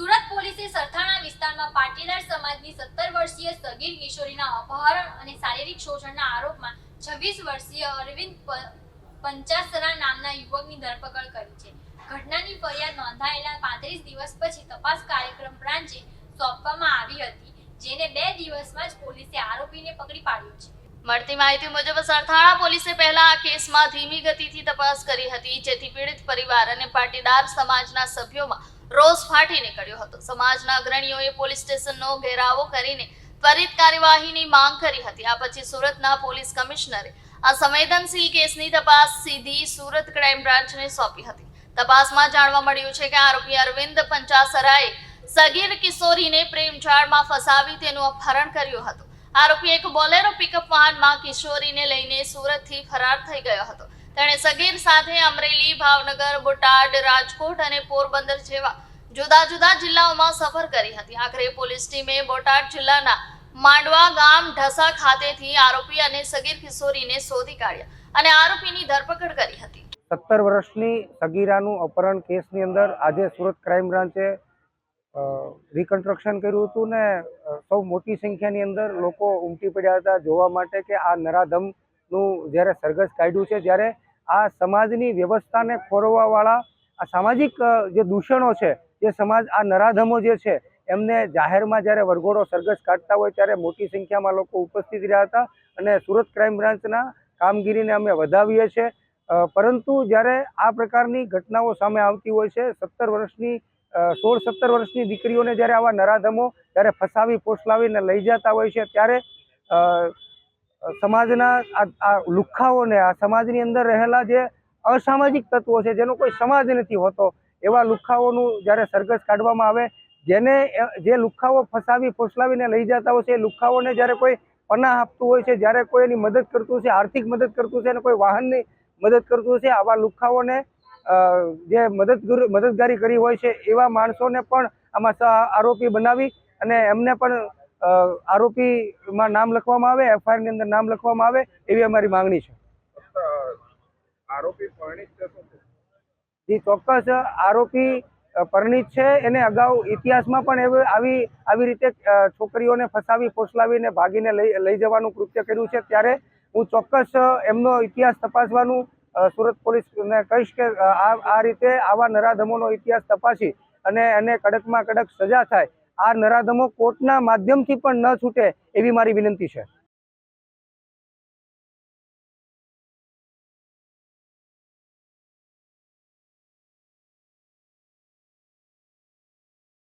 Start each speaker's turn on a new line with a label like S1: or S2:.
S1: સુરત પોલીસે સરથાણા વિસ્તારમાં પાટીદાર સમાજની સત્તર વર્ષીય સગીર કિશોરીના અપહરણ અને શારીરિક શોષણના આરોપમાં છવ્વીસ વર્ષીય અરવિંદ પંચાસરા નામના યુવકની ધરપકડ કરી છે. ઘટનાની ફરિયાદ નોંધાયેલા પાંત્રીસ દિવસ પછી તપાસ કાર્યક્રમ બ્રાન્ચે સોંપવામાં આવી હતી, જેને બે દિવસમાં જ પોલીસે આરોપીને પકડી પાડ્યો છે. મળતી માહિતી મુજબ સરથાણા પોલીસે પહેલા આ કેસમાં ધીમી ગતિથી તપાસ કરી હતી, જેથી પીડિત પરિવાર અને પાટીદાર સમાજના સભ્યોમાં રોષ ફાટી નીકળ્યો હતો. સમાજના અગ્રણીઓએ પોલીસ સ્ટેશનનો ઘેરાવો કરીને ત્વરિત કાર્યવાહીની માંગ કરી હતી. આ પછી સુરતના પોલીસ કમિશનરે આ સંવેદનશીલ કેસની તપાસ સીધી સુરત ક્રાઇમ બ્રાન્ચને સોંપી હતી. તપાસમાં જાણવા મળ્યું છે કે આરોપી અરવિંદ પંચાસરાએ સગીર કિશોરીને પ્રેમજાળમાં ફસાવી તેનું અપહરણ કર્યું હતું. આરોપી એક બોલેરો પિકઅપ વાહનમાં કિશોરીને લઈને સુરતથી ફરાર થઈ ગયો હતો. તેણે સગીર સાથે અમરેલી, ભાવનગર, બોટાદ, રાજકોટ અને પોરબંદર જેવા જુદા જુદા જિલ્લાઓમાં સફર કરી હતી. આખરે પોલીસ ટીમે બોટાદ જિલ્લાના માંડવા ગામ ઢસા ખાતેથી આરોપી અને સગીર કિશોરીને શોધી કાઢ્યા અને આરોપીની ધરપકડ કરી હતી.
S2: સત્તર વર્ષની સગીરાનું અપહરણ કેસની અંદર આજે સુરત ક્રાઇમ બ્રાન્ચે રિકન્સ્ટ્રક્શન કર્યું હતું ને સૌ મોટી સંખ્યાની અંદર લોકો ઉમટી પડ્યા હતા જોવા માટે કે આ નરાધમનું જ્યારે સરઘસ કાઢ્યું છે જ્યારે આ સમાજની વ્યવસ્થાને ખોરવાવાળા આ સામાજિક જે દૂષણો છે, જે સમાજ, આ નરાધમો જે છે, એમને જાહેરમાં જ્યારે વરઘોડો સરઘસ કાઢતા હોય ત્યારે મોટી સંખ્યામાં લોકો ઉપસ્થિત રહ્યા હતા અને સુરત ક્રાઇમ બ્રાન્ચના કામગીરીને અમે વધાવીએ છીએ. પરંતુ જ્યારે આ પ્રકારની ઘટનાઓ સામે આવતી હોય છે, સત્તર વર્ષની સોળ સત્તર વર્ષની દીકરીઓને જ્યારે આવા નરાધમો જ્યારે ફસાવી, પોસલાવીને લઈ જતા હોય છે, ત્યારે સમાજના આ લુખ્ખાઓને આ સમાજની અંદર રહેલા જે અસામાજિક તત્વો છે, જેનો કોઈ સમાજ નથી હોતો, એવા લુખ્ખાઓનું જ્યારે સરઘસ કાઢવામાં આવે, જેને જે લુખ્ખાઓ ફસાવી ફોસલાવીને લઈ જતા હોય છે, એ લુખ્ખાઓને જ્યારે કોઈ પનાહ આપતું હોય છે, જ્યારે કોઈ એની મદદ કરતું છે, આર્થિક મદદ કરતું છે અને કોઈ વાહનની મદદ કરતું છે, આવા લુખ્ખાઓને જે મદદગુર મદદગારી કરી હોય છે એવા માણસોને પણ આમાં આરોપી બનાવી અને એમને પણ આરોપીમાં નામ લખવામાં આવે એફઆઈઆરની અંદર નામ લખવામાં આવે એવી અમારી માંગણી છે.
S3: આરોપી પરણિત?
S2: જે ચોક્કસ આરોપી પરણિત છે. એને અગાઉ ઇતિહાસમાં પણ એવી આવી આવી રીતે છોકરીઓને ફસાવી ફોસલાવીને ભાગીને લઈ લઈ જવાનું કૃત્ય કર્યું છે. ત્યારે હું ચોક્કસ એમનો ઇતિહાસ તપાસવાનું સુરત પોલીસને કહીશ કે આ રીતે આવા નરાધમોનો ઇતિહાસ તપાસી અને એને કડકમાં કડક સજા થાય, આ નરાધમો કોર્ટના માધ્યમથી પણ ન છૂટે એવી મારી વિનંતી છે.